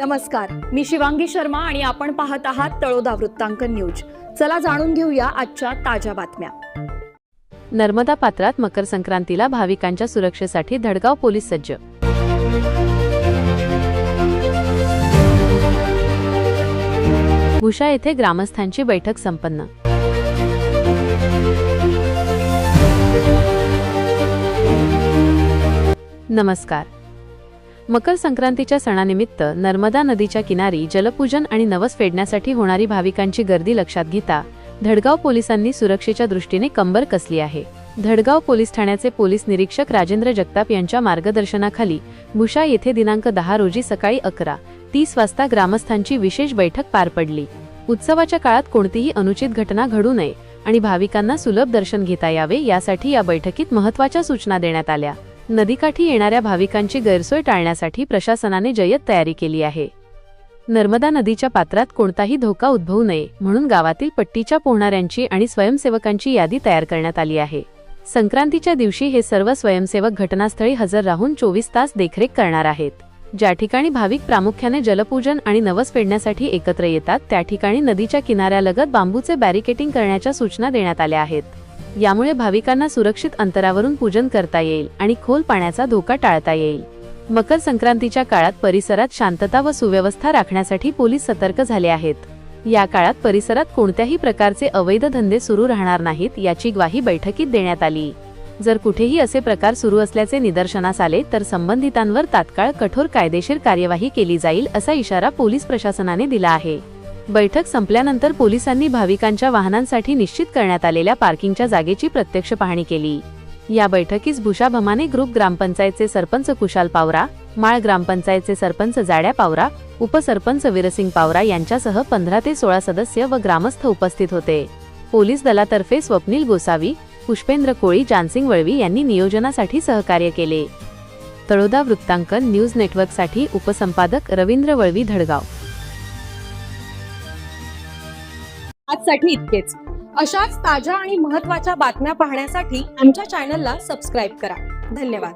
नमस्कार मी शिवांगी शर्मा आणि आपण पाहत आहात तळोदा वृत्तांकन न्यूज. चला जाणून घेऊया आजच्या ताज्या बातम्या. नर्मदा पात्रात मकर संक्रांतीला भाविकांच्या सुरक्षेसाठी धडगाव पोलीस सज्ज. भुषा येथे ग्रामस्थांची बैठक संपन्न. नमस्कार. मकर संक्रांतीच्या सणानिमित्त नर्मदा नदीच्या किनारी जलपूजन आणि नवस फेडण्यासाठी होणारी भाविकांची गर्दी लक्षात घेता धडगाव पोलिसांनी सुरक्षेच्या दृष्टीने कंबर कसली आहे. धडगाव पोलीस ठाण्याचे पोलीस निरीक्षक राजेंद्र जगताप यांच्या मार्गदर्शनाखाली भुषा येथे दिनांक दहा रोजी सकाळी अकरा तीस वाजता ग्रामस्थांची विशेष बैठक पार पडली. उत्सवाच्या काळात कोणतीही अनुचित घटना घडू नये आणि भाविकांना सुलभ दर्शन घेता यावे यासाठी या बैठकीत महत्त्वाच्या सूचना देण्यात आल्या. नदीकाठी येणाऱ्या भाविकांची गैरसोय टाळण्यासाठी प्रशासनाने जय्यत तयारी केली आहे. नर्मदा नदीच्या पात्रात कोणताही धोका उद्भवू नये म्हणून गावातील पट्टीच्या पोहणाऱ्यांची आणि स्वयंसेवकांची यादी तयार करण्यात आली आहे. संक्रांतीच्या दिवशी हे सर्व स्वयंसेवक घटनास्थळी हजर राहून चोवीस तास देखरेख करणार आहेत. ज्या ठिकाणी भाविक प्रामुख्याने जलपूजन आणि नवस फेडण्यासाठी एकत्र येतात त्या ठिकाणी नदीच्या किनाऱ्यालगत बांबूचे बॅरिकेटिंग करण्याच्या सूचना देण्यात आल्या आहेत. यामुळे भाविकांना सुरक्षित अंतरावरून पूजन करता येईल आणि खोल पाण्याचा धोका टाळता येईल. मकर संक्रांतीच्या काळात परिसरात शांतता व सुव्यवस्था राखण्यासाठी पोलीस सतर्क झाले आहेत. या काळात परिसरात कोणत्याही प्रकारचे अवैध धंदे सुरू राहणार नाहीत याची ग्वाही बैठकीत देण्यात आली. जर कुठेही असे प्रकार सुरू असल्याचे निदर्शनास आले तर संबंधितांवर तात्काळ कठोर कायदेशीर कार्यवाही केली जाईल असा इशारा पोलीस प्रशासनाने दिला आहे. बैठक संपल्यानंतर पोलिसांनी भाविकांच्या वाहनांसाठी निश्चित करण्यात आलेल्या पार्किंगच्या जागेची प्रत्यक्ष पाहणी केली. या बैठकीस भूषा भमाने ग्रुप ग्रामपंचायतचे सरपंच कुशाल पावरा माळ ग्रामपंचायतचे सरपंच जाड्या पावरा उपसरपंच वीरसिंग पावरा यांच्यासह पंधरा ते सोळा सदस्य व ग्रामस्थ उपस्थित होते. पोलीस दलातर्फे स्वप्नील गोसावी पुष्पेंद्र कोळी जानसिंग वळवी यांनी नियोजनासाठी सहकार्य केले. तळोदा वृत्तांकन न्यूज नेटवर्कसाठी उपसंपादक रवींद्र वळवी धडगाव. आजसाठी इतकेच. अशाच ताज्या आणि महत्त्वाच्या बातम्या पाहण्यासाठी आमच्या चॅनलला सबस्क्राईब करा. धन्यवाद.